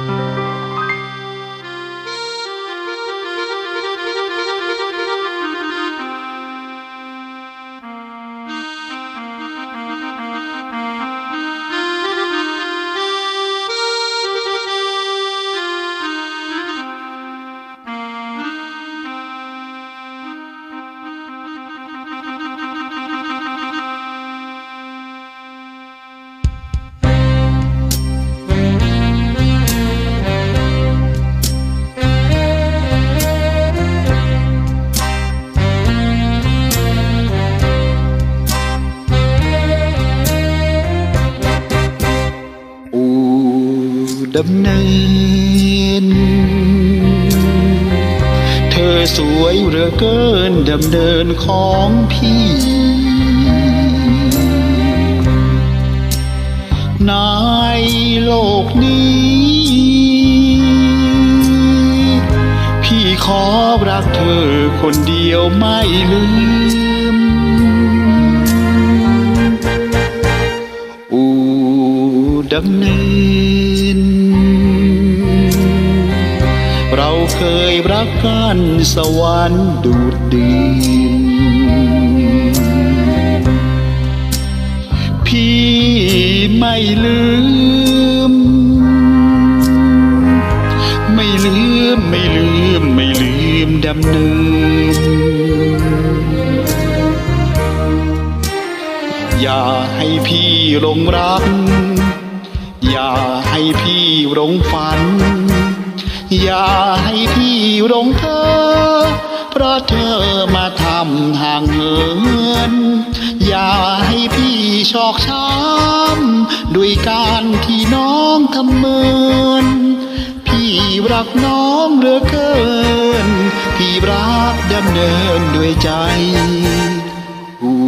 you ดำเนิน เธอสวยเหลือเกินดำเนินของพี่ ในโลกนี้ พี่ขอรักเธอคนเดียวไม่ลืม ดำเนิน เราเคยรักกันสวรรค์ดูดดื่มพี่ไม่ลืม ไม่ลืมไม่ลืมไม่ลืมดำเนินอย่าให้พี่ลงรัก อย่าให้พี่หลงฝัน อย่าให้พี่หลงเธอ เพราะเธอมาทำห่างเหินอย่าให้พี่ชอกช้ำด้วยการที่น้องทำเมิน พี่รักน้องเหลือเกิน พี่รักดำเนินด้วยใจผู้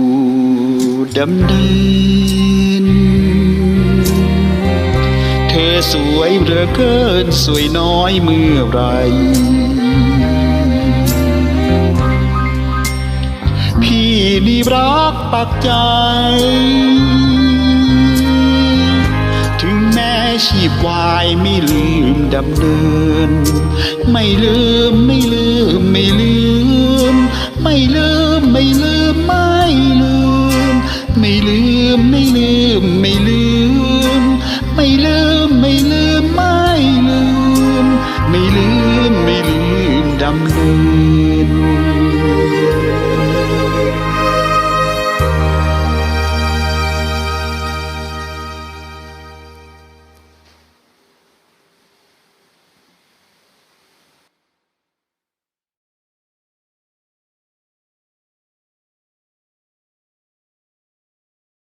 ดำเนิน อสวยเหลือเกินสวยน้อยเมื่อไร พี่นี่รักปักใจ ถึงแม้ชีพวายไม่ลืมดำเนิน ไม่ลืมไม่ลืมไม่ลืม ไม่ลืมไม่ลืมไม่ลืม ไม่ลืมไม่ลืมไม่ลืม ไม่ลืมไม่ลืมดำเนิน